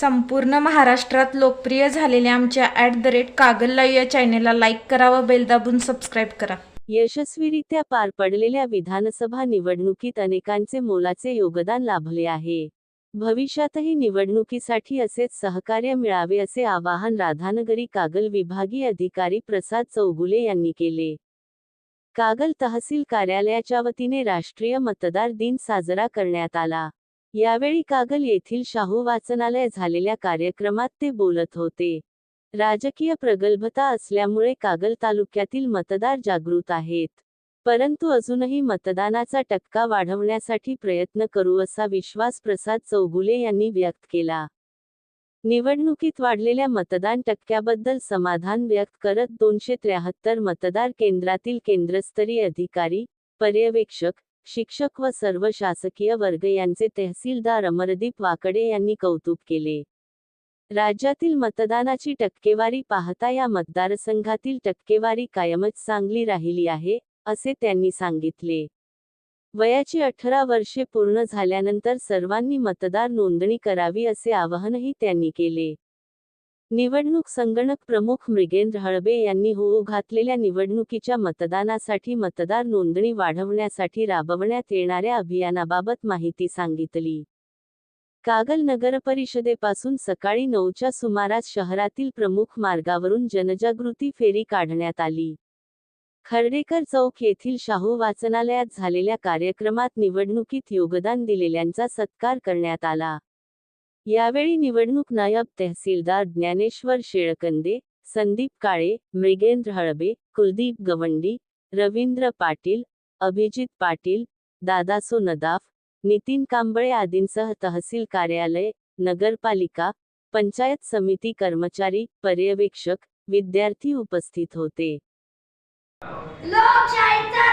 संपूर्ण महाराष्ट्रात लोकप्रिय झालेल्या आमच्या at the rate Kagal live या चॅनेलला लाईक करा व बेल दाबून सबस्क्राईब करा. यशस्वीरित्या पार पडलेल्या विधानसभा निवडणुकीत अनेकांचे मोलाचे योगदान लाभले आहे. भविष्यातही निवडणुकीसाठी असेच सहकार्य मिळावे असे आवाहन राधानगरी कागल विभागीय अधिकारी प्रसाद चौगुले यांनी केले. कागल तहसील कार्यालयाच्या वतीने राष्ट्रीय मतदार दिन साजरा करण्यात आला. यावेळी कागल येथील शाहू वाचनालय झालेल्या कार्यक्रमात ते बोलत होते. राजकीय प्रगल्भता असल्यामुळे कागल तालुक्यातील मतदार जागृत आहेत. परंतु अजूनही मतदानाचा टक्का वाढवण्यासाठी प्रयत्न करू असा विश्वास प्रसाद चौगुले यांनी व्यक्त केला. निवडणुकीत वाढलेल्या मतदान टक्क्याबद्दल समाधान व्यक्त करत दोनशे त्र्याहत्तर मतदार केंद्रातील केंद्रस्तरीय अधिकारी पर्यवेक्षक शिक्षक व सर्व शासकीय वर्ग यांचे तहसीलदार अमरदीप वाकडे यांनी कौतुक केले. राज्यातील मतदानाची टक्केवारी पाहता या मतदारसंघातील टक्केवारी कायमच चांगली राहिली आहे असे त्यांनी सांगितले. वयाची अठरा वर्षे पूर्ण झाल्यानंतर सर्वांनी मतदार नोंदणी करावी असे आवाहनही त्यांनी केले. निवडणूक संगणक प्रमुख मृगेंद्र हळबे यांनी होऊ घातलेल्या निवडणुकीच्या मतदानासाठी मतदार नोंदणी वाढवण्यासाठी राबवण्यात येणाऱ्या अभियानाबाबत माहिती सांगितली. कागल नगरपरिषदेपासून सकाळी नऊच्या सुमारास शहरातील प्रमुख मार्गावरून जनजागृती फेरी काढण्यात आली. खर्डेकर चौक येथील शाहू वाचनालयात झालेल्या कार्यक्रमात निवडणुकीत योगदान दिलेल्यांचा सत्कार करण्यात आला. यावेळी निवडणूक नायब तहसीलदार ज्ञानेश्वर शेळकंदे संदीप काळे मृगेंद्र हळबे कुलदीप गवंडी रवींद्र पाटील अभिजित पाटील दादासो नदाफ नितीन कांबळे आदींसह तहसील कार्यालय नगरपालिका पंचायत समिती कर्मचारी पर्यवेक्षक विद्यार्थी उपस्थित होते. लोकशाहीचा